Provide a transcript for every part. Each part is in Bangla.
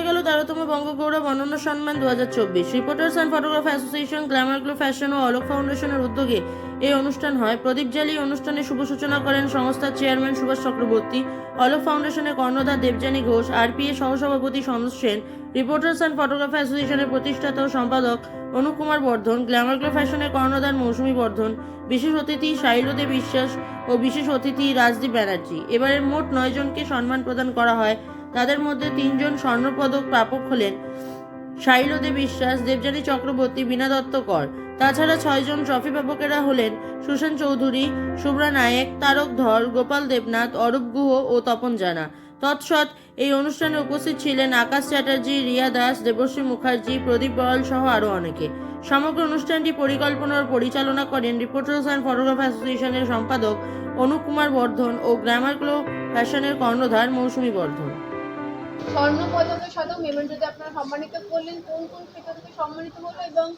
বঙ্গগৌরব অনন্য সম্মান দু হাজার চব্বিশ। Reporters and photographer association glamour glow fashion ও অলোক ফাউন্ডেশনের উদ্যোগে এই অনুষ্ঠান হয়। প্রদীপ জালি অনুষ্ঠানে শুভ সূচনা করেন সংস্থার চেয়ারম্যান সুভাষ চক্রবর্তী, অলোক ফাউন্ডেশনের কর্ণধার দেবযানী ঘোষ, আরপিএ সহসভাপতি Sanoj Sen reporters and photographer অ্যাসোসিয়েশনের প্রতিষ্ঠাতা ও সম্পাদক অনুপ কুমার বর্ধন গ্ল্যামার গ্লো ফ্যাশনের কর্ণধার মৌসুমী বর্ধন, বিশেষ অতিথি শাইলদে বিশ্বাস ও বিশেষ অতিথি রাজদীপ ব্যানার্জি। এবারের মোট নয় জনকে সম্মান প্রদান করা হয় তাদের মধ্যে তিনজন স্বর্ণপদক প্রাপক হলেন শাইলদে বিশ্বাস, দেবযানী চক্রবর্তী, বীণা দত্ত কর তাছাড়া ছয়জন ট্রফি প্রাপকেরা হলেন সুশান চৌধুরী, শুভ্রা নায়েক, তারক ধর, গোপাল দেবনাথ, অরূপ গুহ ও তপন জানা। তৎসৎ এই অনুষ্ঠানে উপস্থিত ছিলেন আকাশ চ্যাটার্জি, রিয়া দাস, দেবশ্রী মুখার্জি, প্রদীপ বড়াল সহ আরও অনেকে। সমগ্র অনুষ্ঠানটি পরিকল্পনা ও পরিচালনা করেন রিপোর্টার্স অ্যান্ড ফটোগ্রাফার অ্যাসোসিয়েশনের সম্পাদক অনুপ কুমার বর্ধন ও গ্রামার গ্লো ফ্যাশনের কর্ণধার মৌসুমী বর্ধন। স্বর্ণ পদকের সাথেও মেমেন্টোতে আপনারা সম্মানিত করলেন, কোন কোন ক্ষেত্র সম্মানিত হলো এবং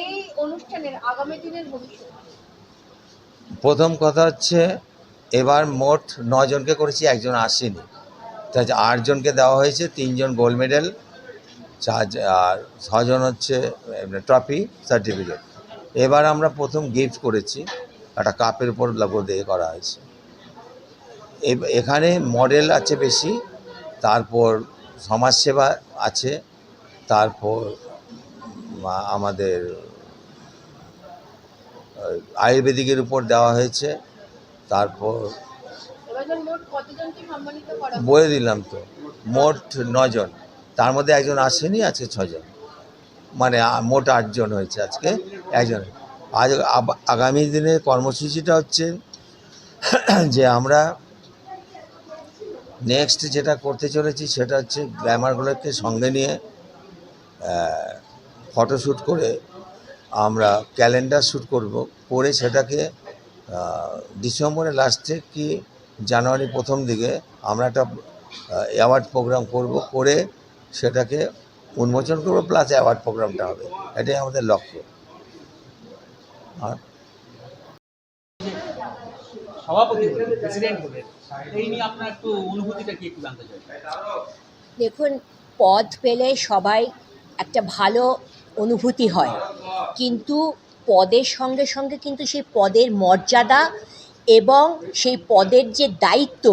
এই অনুষ্ঠানের আগামী দিনের ভবিষ্যৎ? প্রথম কথা হচ্ছে, এবার মোট নজনকে করেছি, একজন আসেনি। তাই আটজনকে দেওয়া হয়েছে তিনজন গোল্ড মেডেল চার আর ছজন হচ্ছে ট্রফি সার্টিফিকেট এবার আমরা প্রথম গিফট করেছি, একটা কাপের উপর লাগো দিয়ে করা হয়েছে। এখানে মডেল আছে বেশি তারপর সমাজসেবা আছে তারপর আমাদের আয়ুর্বেদিকের উপর দেওয়া হয়েছে তারপর? বলে দিলাম তো মোট নজন তার মধ্যে একজন আসেনি আজকে ছজন মানে মোট আটজন হয়েছে আজকে একজন আজ আগামী দিনে কর্মসূচিটা হচ্ছে যে আমরা নেক্সট যেটা করতে চলেছি সেটা হচ্ছে গ্ল্যামারগুলোকে সঙ্গে নিয়ে ফটোশ্যুট করে আমরা ক্যালেন্ডার শ্যুট করব। করে সেটাকে ডিসেম্বরের লাস্টে কি জানুয়ারি প্রথম দিকে আমরা একটা অ্যাওয়ার্ড প্রোগ্রাম করব। করে সেটাকে উন্মোচন করব প্লাস অ্যাওয়ার্ড প্রোগ্রামটা হবে। এটাই আমাদের লক্ষ্য। আর সভাপতি হলেন প্রেসিডেন্ট হলেন, এই নিয়ে আপনার একটু অনুভূতিটা কি একটু জানতে চাই। দেখুন, পদ পেলে সবাই একটা ভালো অনুভূতি হয়। কিন্তু পদের সঙ্গে সঙ্গে কিন্তু সেই পদের মর্যাদা এবং সেই পদের যে দায়িত্ব,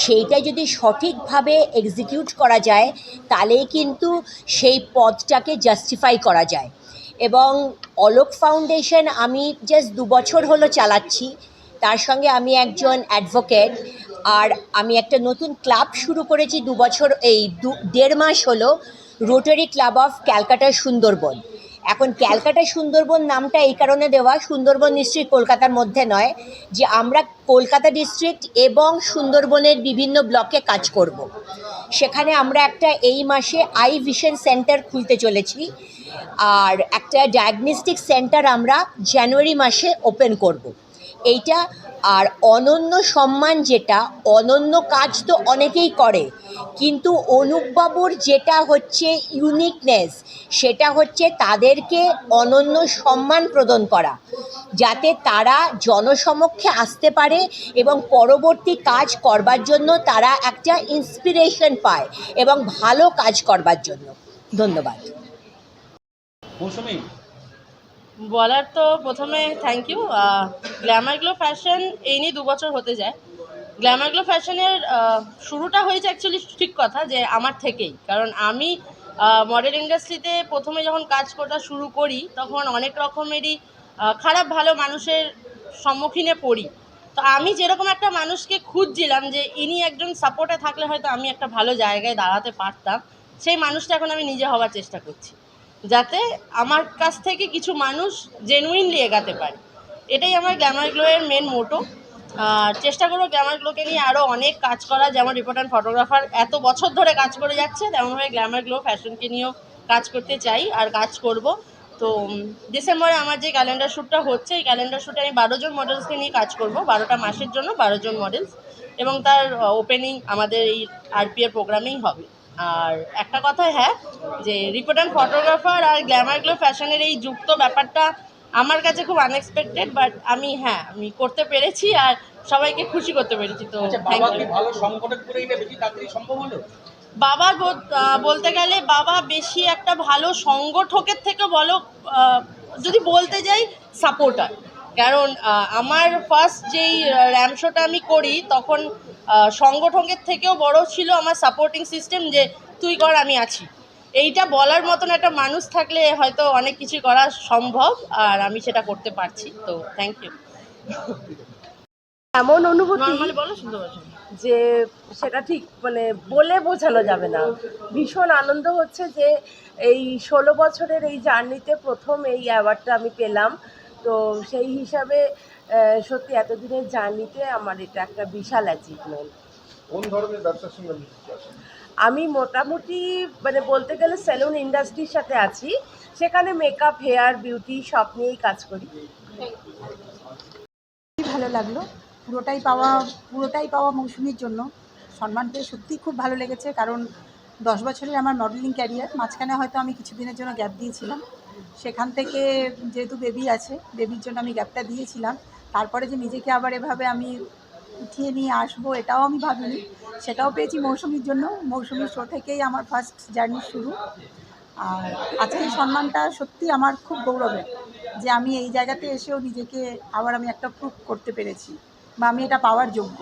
সেইটা যদি সঠিকভাবে এক্সিকিউট করা যায়, তাহলেই কিন্তু সেই পদটাকে জাস্টিফাই করা যায়। এবং অলোক ফাউন্ডেশন আমি জাস্ট দু বছর হলো চালাচ্ছি। তার সঙ্গে আমি একজন অ্যাডভোকেট আর আমি একটা নতুন ক্লাব শুরু করেছি দু বছর, এই দু, দেড় মাস হলো Rotary Club of Calcutta Sundarban এখন ক্যালকাটা সুন্দরবন নামটা এই কারণে দেওয়া, সুন্দরবন ডিস্ট্রিক্ট কলকাতার মধ্যে নয়, যে আমরা কলকাতা ডিস্ট্রিক্ট এবং সুন্দরবনের বিভিন্ন ব্লকে কাজ করব। সেখানে আমরা একটা এই মাসে আই ভিশন সেন্টার খুলতে চলেছি, আর একটা ডায়াগনস্টিক সেন্টার আমরা জানুয়ারি মাসে ওপেন করব। এইটা আর অনন্য সম্মান যেটা, অনন্য কাজ তো অনেকেই করে, কিন্তু অনুপবাবুর যেটা হচ্ছে ইউনিকনেস সেটা হচ্ছে তাদেরকে অনন্য সম্মান প্রদান করা, যাতে তারা জনসমক্ষে আসতে পারে এবং পরবর্তী কাজ করবার জন্য তারা একটা ইন্সপিরেশন পায় এবং ভালো কাজ করবার জন্য। ধন্যবাদ। মৌসুমি বলার তো প্রথমে thank you glamour glow fashion এই নিয়ে দু বছর হতে যায়। গ্ল্যামার গ্লো ফ্যাশনের শুরুটা হয়েছে অ্যাকচুয়ালি ঠিক কথা যে আমার থেকেই। কারণ আমি মডেল ইন্ডাস্ট্রিতে প্রথমে যখন কাজ করা শুরু করি, তখন অনেক রকমেরই খারাপ ভালো মানুষের সম্মুখীনে পড়ি। তো আমি যেরকম একটা মানুষকে খুঁজছিলাম যে ইনি একজন সাপোর্টে থাকলে হয়তো আমি একটা ভালো জায়গায় দাঁড়াতে পারতাম, সেই মানুষটা এখন আমি নিজে হওয়ার চেষ্টা করছি। যাতে আমার কাছ থেকে কিছু মানুষ জেনুইনলি এগাতে পারে। এটাই আমার গ্ল্যামার গ্লোয়ের মেন মোটো চেষ্টা করব গ্ল্যামার গ্লোকে নিয়ে আরও অনেক কাজ করা যেমন রিপোর্টার ফটোগ্রাফার এত বছর ধরে কাজ করে যাচ্ছে, তেমনভাবে গ্ল্যামার গ্লো ফ্যাশনকে নিয়েও কাজ করতে চাই আর কাজ করব। তো ডিসেম্বরে আমার যে ক্যালেন্ডার শ্যুটটা হচ্ছে, এই ক্যালেন্ডার শ্যুটে আমি বারো জন মডেলসকে নিয়ে কাজ করব, বারোটা মাসের জন্য বারো জন মডেলস এবং তার ওপেনিং আমাদের এই আরপিএর প্রোগ্রামেই হবে। আর একটা কথা হ্যাঁ যে রিপোর্টার ফটোগ্রাফার আর গ্ল্যামার গ্লো ফ্যাশনের এই যুক্ত ব্যাপারটা আমার কাছে খুব আনএক্সপেক্টেড বাট আমি হ্যাঁ আমি করতে পেরেছি আর সবাইকে খুশি করতে পেরেছি তো আচ্ছা বাবা বল- বলতে গেলে বাবা বেশি একটা ভালো সংগঠকের থেকে বলো যদি বলতে যাই সাপোর্টার কারণ আমার ফার্স্ট যেই র্যাম শোটা আমি করি তখন সংগঠনের থেকেও বড় ছিল আমার সাপোর্টিং সিস্টেম যে তুই কর আমি আছি। এইটা বলার মতন একটা মানুষ থাকলে হয়তো অনেক কিছু করা সম্ভব আর আমি সেটা করতে পারছি তো থ্যাংক ইউ এমন অনুভূতি বলো শুনতে যে সেটা ঠিক মানে বলে বোঝানো যাবে না। ভীষণ আনন্দ হচ্ছে যে এই ষোলো বছরের এই জার্নিতে প্রথম এই অ্যাওয়ার্ডটা আমি পেলাম। তো সেই হিসাবে সত্যি এতদিনের জার্নিতে আমার এটা একটা বিশাল অ্যাচিভমেন্ট কোন ধরনের ব্যবসার সঙ্গে? আমি মোটামুটি মানে বলতে গেলে সেলুন ইন্ডাস্ট্রির সাথে আছি। সেখানে মেকআপ হেয়ার বিউটি সব নিয়েই কাজ করি। খুবই ভালো লাগল। পুরোটাই পাওয়া পুরোটাই পাওয়া মৌসুমির জন্য। সম্মান পেয়ে সত্যিই খুব ভালো লেগেছে কারণ দশ বছরের আমার মডেলিং ক্যারিয়ার মাঝখানে হয়তো আমি কিছুদিনের জন্য গ্যাপ দিয়েছিলাম। সেখান থেকে যেহেতু বেবি আছে বেবির জন্য আমি গ্যাপটা দিয়েছিলাম। তারপরে যে নিজেকে আবার এভাবে আমি উঠিয়ে নিয়ে আসব, এটাও আমি ভাবিনি। সেটাও পেয়েছি মৌসুমির জন্য। মৌসুমির শো থেকেই আমার ফার্স্ট জার্নি শুরু। আর আজকে এই সম্মানটা সত্যি আমার খুব গৌরবের যে আমি এই জায়গাতে এসেও নিজেকে আবার আমি একটা প্রুভ করতে পেরেছি। বা আমি এটা পাওয়ার যোগ্য।